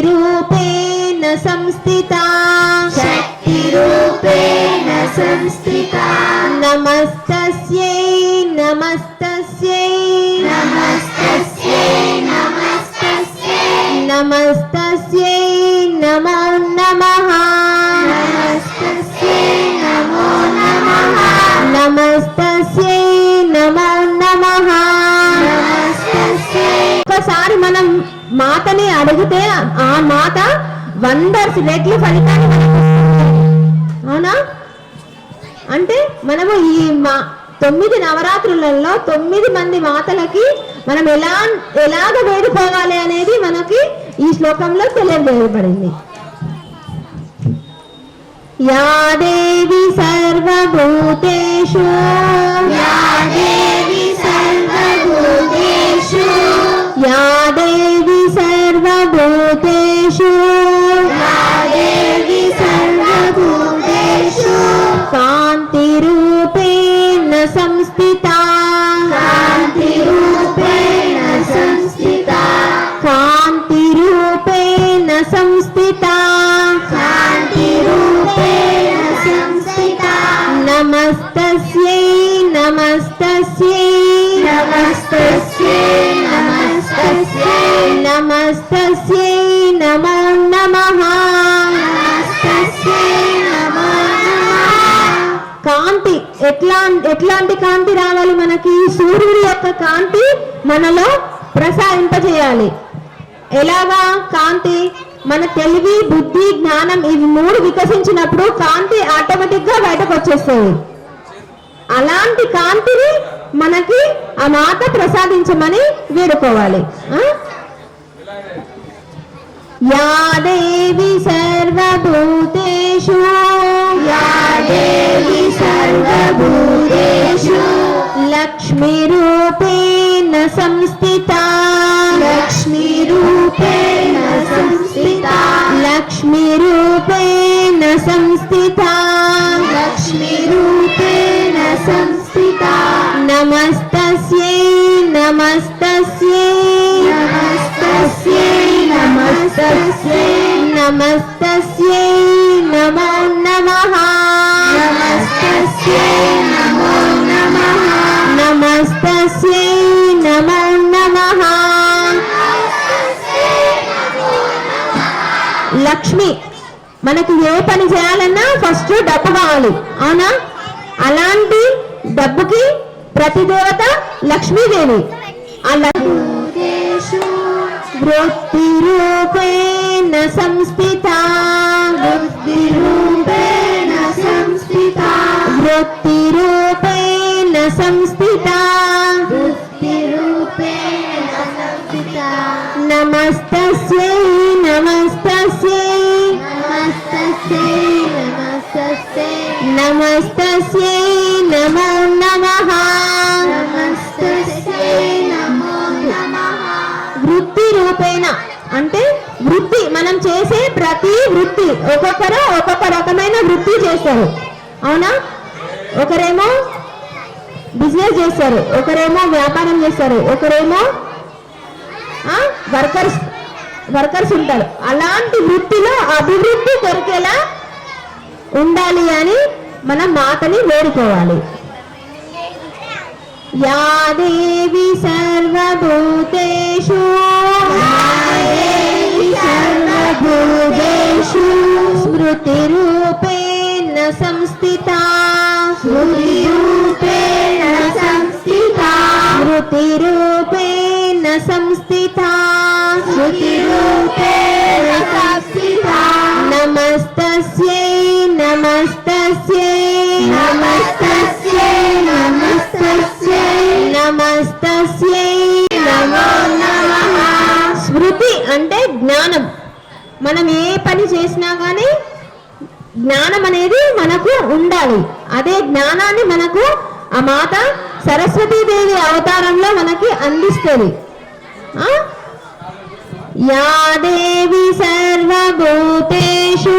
शक्तिरूपेण संस्थिता शक्तिरूपेण संस्थिता नमस्तस्यै नमस्तस्यै नमस्तस्यै नमस्तस्यै नमस्तस्यै नमो नमः नमस्तस्यै नमो नमः नमः అడిగితే ఆ మాత వండర్స్ రెట్లు ఫలితాన్ని మనకు అవునా? అంటే మనము ఈ మా తొమ్మిది నవరాత్రులలో తొమ్మిది మంది మాతలకి మనం ఎలా ఎలాగ వేడుకోవాలి అనేది మనకి ఈ శ్లోకంలో తెలియజేయబడింది. యాదేవి సర్వభూతేషు. కాంతి ఎట్లా ఎట్లాంటి కాంతి రావాలి మనకి? సూర్యుడి యొక్క కాంతి మనలో ప్రసారింపజేయాలి ఎలాగా? కాంతి మన తెలివి బుద్ధి జ్ఞానం ఇవి మూడు వికసించినప్పుడు కాంతి ఆటోమేటిక్గా బయటకు వచ్చేస్తుంది. అలాంటి కాంతిని మనకి ఆ మాత ప్రసాదించమని వేడుకోవాలి. యాదేవి సర్వభూతేషు యాదేవి सर्वभूतेषु लक्ष्मीरूपेण संस्थिता लक्ष्मीरूपेण संस्थिता लक्ष्मीरूपेण संस्थिता लक्ष्मीरूपेण संस्थिता नमस्ते మనకి ఏ పని చేయాలన్నా ఫస్ట్ డబ్బు కావాలి. అవునా? అలాంటి డబ్బుకి ప్రతి దేవత లక్ష్మీదేవి. అలా వృత్తి రూపేణ సంస్థిత. వృత్తి రూపేణ సంస్థిత. వృత్తి రూపేణ సంస్థిత. వృత్తి రూపేణ సంస్థిత నమస్తే. నమస్తే నమో నమ. నమస్తే నమో నమ. వృత్తి రూపేణ అంటే వృత్తి మనం చేసే ప్రతి వృత్తి. ఒక్కొక్కరు ఒక్కొక్క రకమైన వృత్తి చేస్తారు. అవునా? ఒకరేమో బిజినెస్ చేస్తారు ఒకరేమో వ్యాపారం చేస్తారు ఒకరేమో వర్కర్స్ వర్కర్స్ ఉంటారు. అలాంటి వృత్తిలో అభివృద్ధి దొరికేలా ఉండాలి అని మన మాతని వేడుకోవాలి. యాదేవి సర్వభూతేషు. సర్వభూతేషు. స్మృతి రూపేణ సంస్థిత. స్మృతి రూపేణ సంస్థిత. స్మృతి రూపేణ సంస్థిత. स्मृतिरूपेण संस्थिता నమస్తస్యై నమస్తస్యై नमस्तस्यै नमस्तस्यै నమస్తస్యై నమో నమః స్మృతి అంటే జ్ఞానం మనం ఏ పని చేసినా కానీ జ్ఞానం అనేది మనకు ఉండాలి అదే జ్ఞానాన్ని మనకు ఆ మాత సరస్వతీదేవి అవతారంలో మనకి అందిస్తుంది ఆ? या देवी सर्वभूतेषु।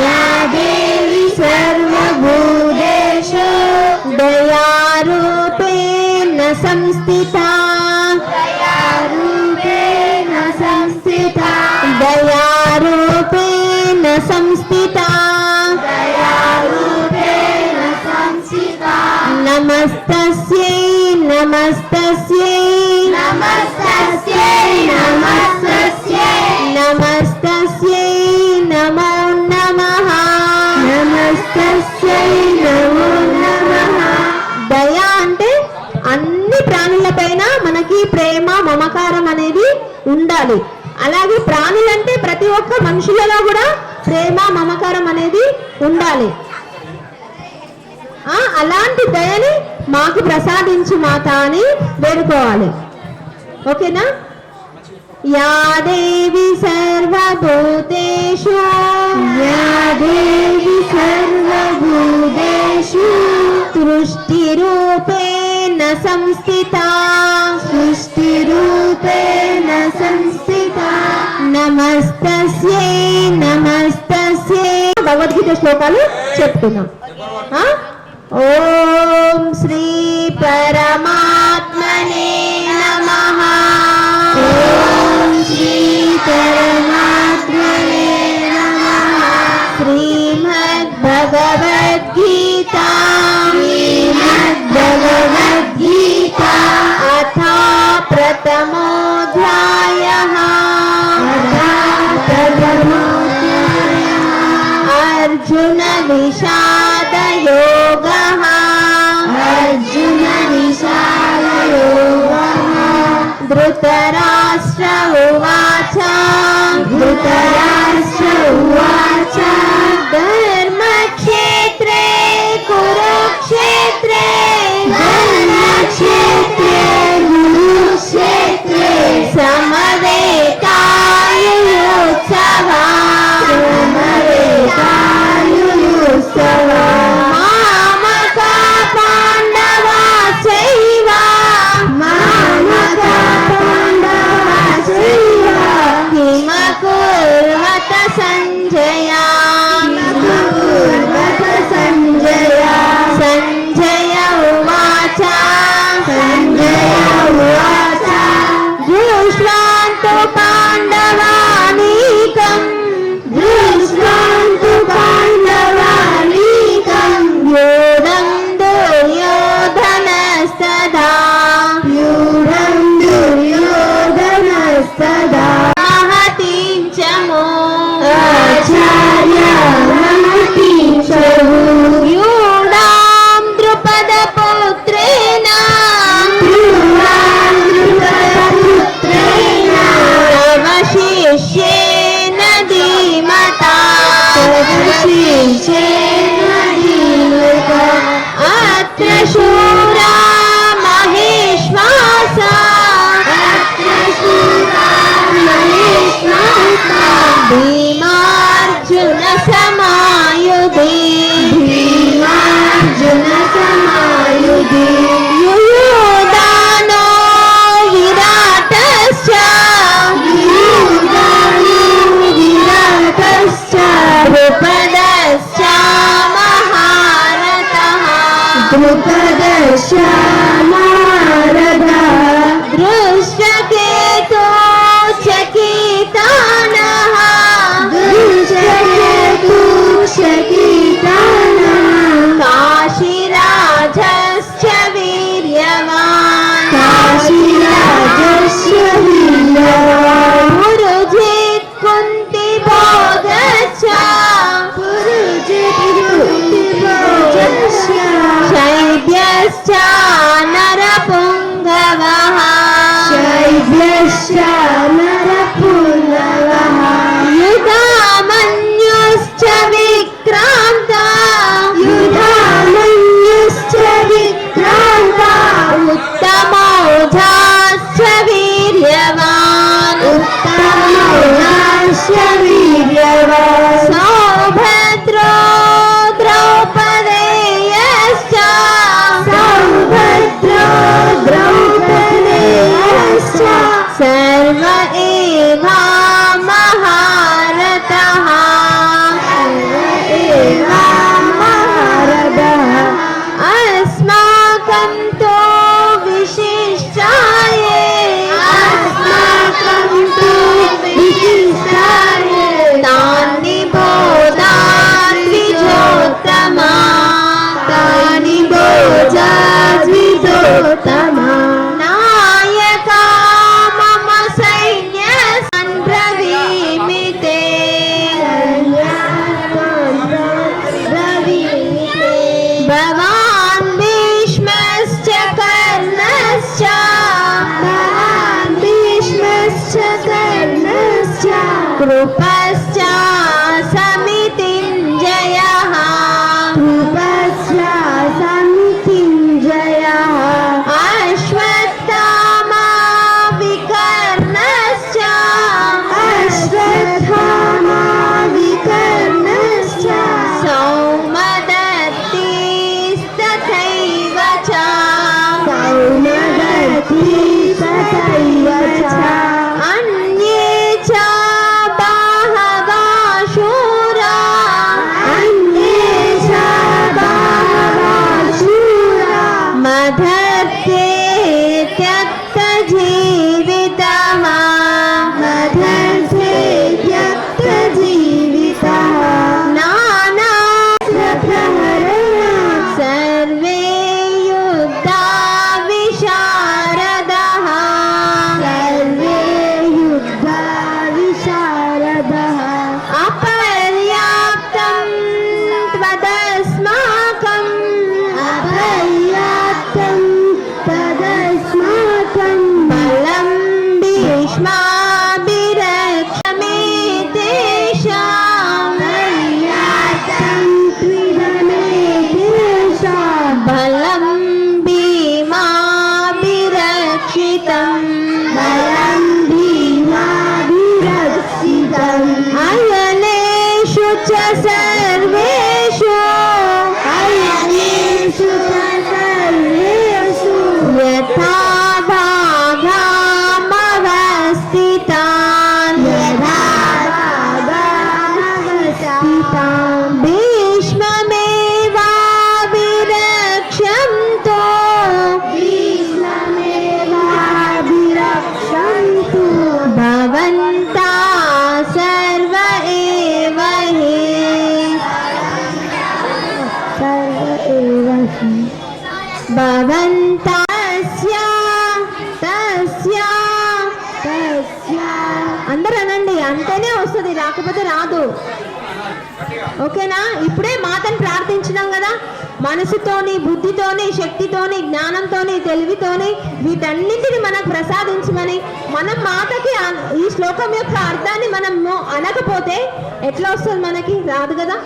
या देवी सर्वभूतेषु। दयारूपेण संस्थिता। दयारूपेण संस्थिता। दयारूपेण संस्थिता। दयारूपेण संस्थिता। नमस्तस्यै नमस्तस्यै। नमस्तस्यै नमस्तै మమకారం అనేది ఉండాలి. అలాగే ప్రాణులంటే ప్రతి ఒక్క మనుషులలో కూడా ప్రేమ మమకారం అనేది ఉండాలి. అలాంటి దయని మాకు ప్రసాదించు మాత అని వేడుకోవాలి. ఓకేనా? యాదేవి సర్వభూతేషు. యాదేవి సర్వభూతేషు. సృష్టి రూపే रूपेण संस्थिता सृष्टिरूपेण संस्थिता नमस्तस्यै नमस्तस्यै భగవద్గీత శ్లోకాలు చెప్తున్నాం. ఓం శ్రీ పరమాత్మనే నమః. ఓం శ్రీ పరమ धृतराष्ट्र उवाच धृतराष्ट्र उवाच भवान् भीष्मश्च कर्णश्च कृपा ఓకేనా? ఇప్పుడే మాతను ప్రార్థించినాం కదా. మనసుతోని బుద్ధితోని శక్తితోని జ్ఞానంతోని తెలివితోని వీటన్నింటినీ మనకు ప్రసాదించమని మనం మాతకి ఈ శ్లోకం యొక్క అర్థాన్ని మనం అనకపోతే ఎట్లా వస్తుంది మనకి? రాదు కదా?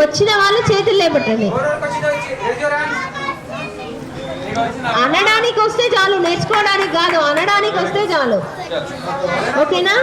వచ్చిన వాళ్ళు చేతులు లేపట్టండి. అనడానికి వస్తే చాలు నేర్చుకోవడానికి కాదు అనడానికి వస్తే చాలు. ఓకేనా?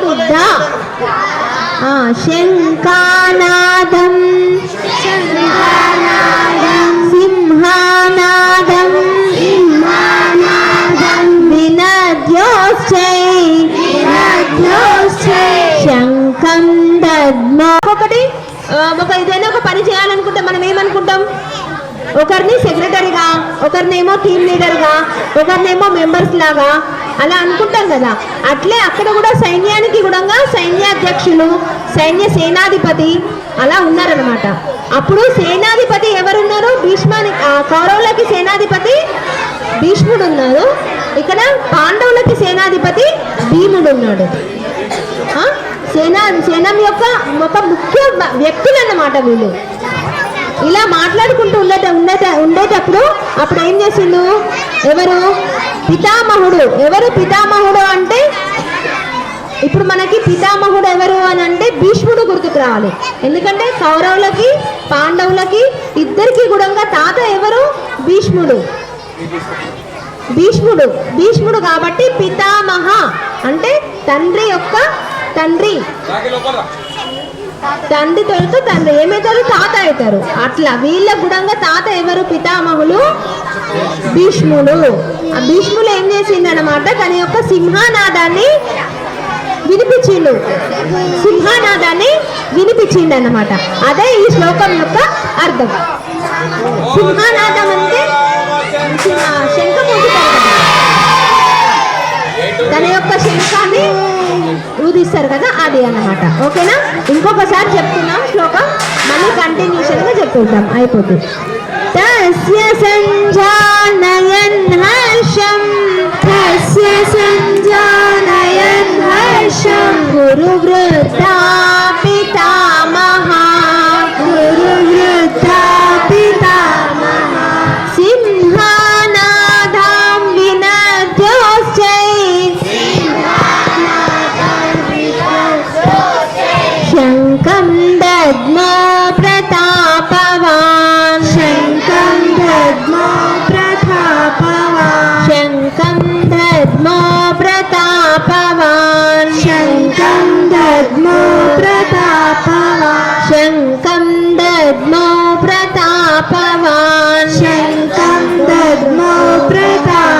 బాగా దా ఆ, శంఖానాదం. సింహానాదం. శంఖం దద్మో ఒకటి ఒక ఏదైనా ఒక పని చేయాలనుకుంటే మనం ఏమనుకుంటాం? ఒకరిని సెక్రటరీగా ఒకరినేమో టీం లీడర్గా ఒకరినేమో మెంబర్స్ లాగా అలా అనుకుంటాం కదా. అట్లే అక్కడ కూడా సైన్యానికి కూడా సైన్యాధ్యక్షులు సైన్య సేనాధిపతి అలా ఉన్నారనమాట అప్పుడు సేనాధిపతి ఎవరున్నారు? భీష్మాని కౌరవులకి సేనాధిపతి భీష్ముడు ఉన్నారు ఇక్కడ పాండవులకి సేనాధిపతి భీముడు ఉన్నాడు సేనా సేనం యొక్క ఒక ముఖ్య వ్యక్తులు అన్నమాట వీళ్ళు. ఇలా మాట్లాడుకుంటూ ఉండేట ఉండేట ఉండేటప్పుడు అప్పుడు ఏం చేసిండు? ఎవరు? పితామహుడు. ఎవరు పితామహుడు అంటే? ఇప్పుడు మనకి పితామహుడు ఎవరు అని అంటే భీష్ముడు గుర్తుకు రావాలి. ఎందుకంటే కౌరవులకి పాండవులకి ఇద్దరికి కూడా తాత ఎవరు? భీష్ముడు. భీష్ముడు. భీష్ముడు కాబట్టి పితామహ అంటే తండ్రి యొక్క తండ్రి. తండ్రి తొలుతూ తండ్రి. ఏమవుతారు తాత అవుతారు అట్లా వీళ్ళ గుడంగా తాత ఎవరు? పితామహులు భీష్ముడు ఆ భీష్ముడు ఏం చేసిండనమాట తన యొక్క సింహానాదాన్ని వినిపించిండు. సింహానాదాన్ని వినిపించిండు అన్నమాట అదే ఈ శ్లోకం యొక్క అర్థం. సింహానాదం అంటే శంఖ తన యొక్క శంఖాన్ని ఊదిస్తారు కదా అది అన్నమాట. ఓకేనా? ఇంకొకసారి చెప్తున్నాం శ్లోకం. మళ్ళీ కంటిన్యూషన్గా చెప్తుంటాం అయిపోతుంది తస్య సంజానయన్ హర్షం. తస్య సంజానయన్ హర్షం. గురు